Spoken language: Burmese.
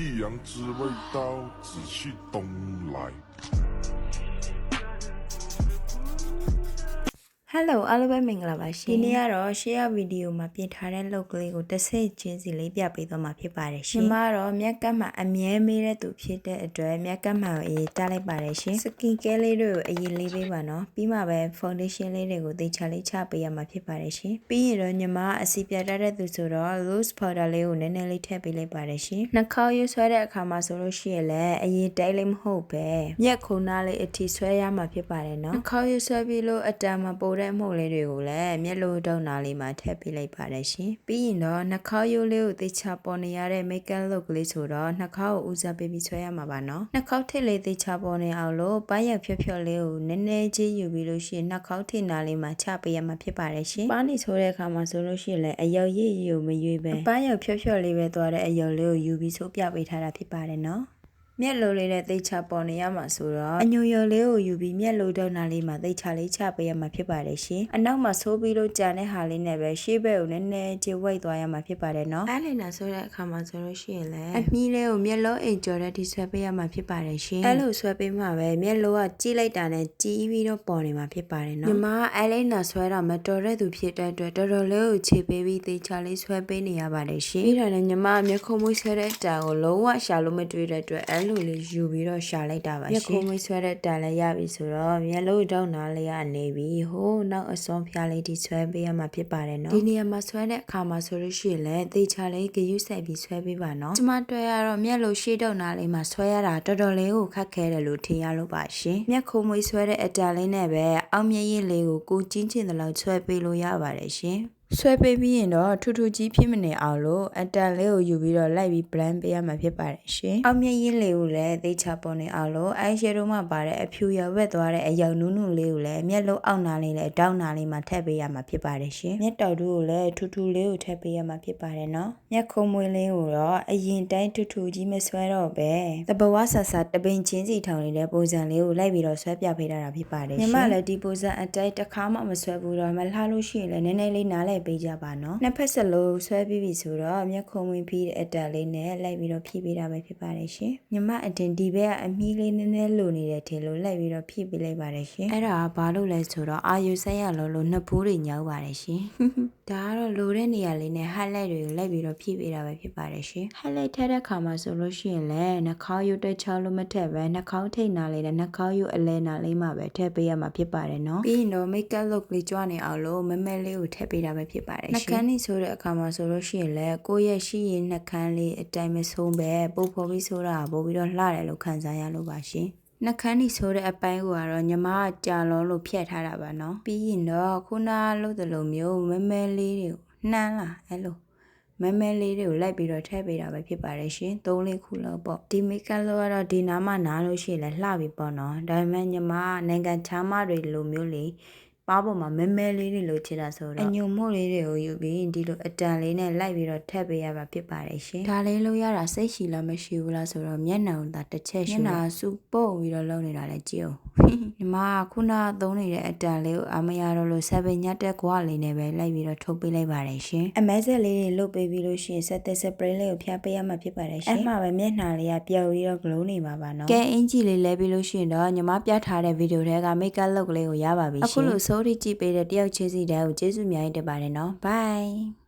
一阳之味道，紫气东来。Hello အားလုံးပဲမင်္ဂလာပါရှင်ဒီနေ့ကတော့ share video မှာပြင်ထားတဲ့ look ကလေးကိုတစ်ဆင့်ချင်းစီလေးပြပေးသွားမှာဖြစ်ပါတယ်ရှင်ညီမကတော့မျက်ကပ်မှအမြဲမေးတဲ့သူဖြစ်တဲ့အတွက်မျက်ကပ်မှကိုအရေးတားလိုက်ပါတယ်ရှင် skin care လေးတွေကိုအရေးလေးပေးပါနော်ပြီးမှပဲ foundation လေးတွေကိုသေချာလေးချပေးရမှာဖြစ်ပါတယ်ရှင်ပြီးရင်တော့ညီမအစီပြတတ်တဲ့သူဆိုတော့ loose powder လေးကိုနည်းနည်းလေးထည့်ပေးလိုက်ပါတယ်ရှင်နှာခေါင်းရွဆွဲတဲ့အခါမှာဆိုလို့ရှိရင်လည်းအရေးတိုက်လေးမဟုတ်ပဲမျက်ခုံနားလေးအထိဆွဲရမှာဖြစ်ပါတယ်နော်နှာခေါင်းရွဆွဲပြီးလို့အတန်မပိုတဲ့မှုန့်လေးတွေကိုလည်းမျက်လုံးတုံးနာလေးမှာထည့်ပေးလိုက်ပါတယ်ရှင်ပြီးရင်တော့နှာခေါင်းရိုးလေးကိုသေချာပေါ်နေရတဲ့ makeup look ကလေးဆိုတော့နှာခေါင်းကိုဦးစားပေးပြီးဆွဲရမှာပါနော်နှာခေါင်းထစ်လေးသေချာပေါ်နေအောင်လို့ပန်းရက်ဖြော့ဖြော့လေးကိုနည်းနည်းချင်းယူပြီးလို့ရှိရင်နှာခေါင်းထစ်နာလေးမှာချပေးရမှာဖြစ်ပါတယ်ရှင်ပန်းနေဆိုတဲ့အခါမှာဆိုလို့ရှိရင်လည်းအယောက်ရည်ရည်ကိုမရွေးပဲပန်းရက်ဖြော့ဖြော့လေးပဲသွားတဲ့အယောက်လေးကိုယူပြီးဆိုပြပေးထားတာဖြစ်ပါတယ်နော် မျက်လုံးလေးနဲ့သိချပေါ်နေရမှာဆိုတော့အညိုရော်လေးကိုယူပြီးမျက်လုံးဒေါနာလေးမှာသိချလေးချပေးရမှာဖြစ်ပါတယ်ရှင်အနောက်မှာဆိုးပြီးလို့ကြံတဲ့ဟာလေးနဲ့ပဲရှေ့ဘက်ကိုနည်းနည်းကျေဝိုက်သွားရမှာဖြစ်ပါတယ်နော်အဲ့လင်နာဆိုတဲ့အခါမှာဆိုလို့ရှိရင်လည်းအမီးလေးကိုမျက်လုံးအိမ်ကျော်တဲ့ဒီဆွဲပေးရမှာဖြစ်ပါတယ်ရှင်အဲ့လိုဆွဲပေးမှပဲမျက်လုံးကကြီးလိုက်တာနဲ့ကြီးပြီးတော့ပေါ်နေမှာဖြစ်ပါတယ်နော်ညီမအဲ့လင်နာဆွဲတော့မတော်တဲ့သူဖြစ်တဲ့အတွက်တော်တော်လေးကိုခြေပေးပြီးသိချလေးဆွဲပေးနေရပါတယ်ရှင်ပြီးတော့လည်းညီမမျက်ခုံးမွေးဆွဲတဲ့အတာကိုလုံးဝရှာလို့မတွေ့တဲ့အတွက်အဲ့လိုလေးယူပြီးတော့ရှာလိုက်တာပါရှင်မျက်ခုံးမွေးဆွဲတဲ့တန်လည်းရပြီဆိုတော့မျက်လုံးတောင်းနာလေးကနေပြီးဟိုးနောက်အစွန်ဖျားလေးဒီဆွဲပေးရမှာဖြစ်ပါတယ်နော်ဒီနေရာမှာဆွဲတဲ့အခါမှာဆိုလို့ရှိရင်လည်းသေချာလေးဂယုစိုက်ပြီးဆွဲပေးပါနော်ကျမတွေ့ရတော့မျက်လုံးရှေ့တောင်းနာလေးမှာဆွဲရတာတော်တော်လေးကိုခက်ခဲတယ်လို့ထင်ရလို့ပါရှင်မျက်ခုံးမွေးဆွဲတဲ့အတန်လေးနဲ့ပဲအောက်မျက်ရည်လေးကိုကိုကျင်းချင်တဲ့လောက်ဆွဲပေးလို့ရပါတယ်ရှင် ဆွဲပေးပြီးရင်တော့ထူထူကြီးဖြစ်မနေအောင်လို့အတန်လေးကိုယူပြီးတော့လိုက်ပြီး blend ပေးရမှာဖြစ်ပါတယ်ရှင်။အောက်မျက်ရည်လေးကိုလည်းသေချာပေါ်နေအောင်လို့ eyeshadow မှာပါတဲ့အဖြူရဝက်သွားတဲ့အယောင်နုနုလေးကိုလည်းမျက်လုံးအောက်နာလေးနဲ့တောင်းနာလေးမှာထည့်ပေးရမှာဖြစ်ပါတယ်ရှင်။မျက်တော်တို့ကိုလည်းထူထူလေးကိုထည့်ပေးရမှာဖြစ်ပါတယ်နော်။မျက်ခုံးမွေးလေးကိုတော့အရင်တိုင်းထူထူကြီးမဆွဲတော့ပဲ။တဘဝဆဆတပင်ချင်းစီထောင်နေတဲ့ပုံစံလေးကိုလိုက်ပြီးတော့ဆွဲပြပေးထားတာဖြစ်ပါတယ်ရှင်။ညီမလည်းဒီပုံစံအတိုင်းတစ်ခါမှမဆွဲဘူးတော့မလှလို့ရှိရင်လည်းနည်းနည်းလေးနားလည်ပေးကြပါနော်နှစ်ဖက်စလုံးဆွဲပြီးပြီဆိုတော့မျက်ခုံးဝင်ပြီးတဲ့အတက်လေးနဲ့လိုက်ပြီးတော့ဖြည့်ပေးတာပဲဖြစ်ပါတယ်ရှင်ညီမအတင်ဒီဘက်ကအမီးလေးနည်းနည်းလိုနေတဲ့ထင်လို့လိုက်ပြီးတော့ဖြည့်ပေးလိုက်ပါတယ်ရှင်အဲ့ဒါကဘာလို့လဲဆိုတော့အာယူဆက်ရလို့လို့နှစ်ဘူးတွေညောက်ပါတယ်ရှင်ဒါကတော့လိုတဲ့နေရာလေးနဲ့ highlight တွေကိုလိုက်ပြီးတော့ဖြည့်ပေးတာပဲဖြစ်ပါတယ်ရှင် highlight ထည့်တဲ့ခါမှာဆိုလို့ရှိရင်လည်းနှာခေါင်းရုပ်တက်ချောင်းလို့မထည့်ပဲနှာခေါင်းထိတ်နာလေးနဲ့နှာခေါင်းရုပ်အလဲနာလေးမှပဲထည့်ပေးရမှာဖြစ်ပါတယ်နော်ပြီးရင်တော့ makeup look လေးကြွနေအောင်လို့မမဲလေးကိုထည့်ပေးတာပဲဖြစ်ပါတယ်ရှင်နှာခမ်းလေးဆိုတဲ့အခါမှာဆိုလို့ရှိရင်လည်းကိုယ့်ရဲ့ရှိရင်နှာခမ်းလေးအတိုင်းမဆုံးပဲပုတ်ဖော်ပြီးဆိုတာပို့ပြီးတော့လှတယ်လို့ခံစားရလို့ပါရှင်နှခမ်းနီဆိုတဲ့အပိုင်းကိုကတော့ညီမကကြာလုံးလို့ဖြတ်ထားတာပါနော်ပြီးရင်တော့ခုနလို့တလိုမျိုးမဲမဲလေးတွေကိုနှမ်းလာအဲ့လိုမဲမဲလေးတွေကိုလိုက်ပြီးတော့ထည့်ပေးတာပဲဖြစ်ပါတယ်ရှင်သုံးလေးခုလောက်ပေါ့ဒီမိကလောကတော့ဒီနားမှနားလို့ရှိရင်လည်းလှပြီပေါ့နော်ဒါပေမဲ့ညီမကနိုင်ငံချမ်းမတွေလိုမျိုးလေး ပါးပေါ်မှာမဲမဲလေးတွေလိုချင်တာဆိုတော့အညုံမို့လေးတွေကိုယူပြီးဒီလိုအတန်လေးနဲ့လိုက်ပြီးတော့ထည့်ပေးရမှာဖြစ်ပါတယ်ရှင်ဒါလေးလို့ရတာစိတ်ရှိလားမရှိဘူးလားဆိုတော့မျက်နှာကိုသာတစ်ချက်ရှူမျက်နှာစူပုတ်ပြီးတော့လုံးနေတာလည်းကြည့်အောင်ညီမကခုနသုံးနေတဲ့အတန်လေးကိုအမရတော့လို့7ညက်တက်ကွာလေးနဲ့ပဲလိုက်ပြီးတော့ထုတ်ပေးလိုက်ပါတယ်ရှင်အမဲဆက်လေးတွေလုတ်ပေးပြီးလို့ရှိရင်ဆက်သက်စပရေးလေးကိုဖျားပေးရမှာဖြစ်ပါတယ်ရှင်အဲ့မှာပဲမျက်နှာလေးကပျော်ပြီးတော့ glow နေပါပါနော်ကဲအင်ကြီးလေးလဲပြီးလို့ရှိရင်တော့ညီမပြထားတဲ့ဗီဒီယိုထဲက makeup look လေးကိုရပါပြီရှင်အခုလိုစိုးရိကြည့်ပေးတဲ့တယောက်ချင်းစီတည်းကိုကျေးဇူးအများကြီးတင်ပါတယ်နော် bye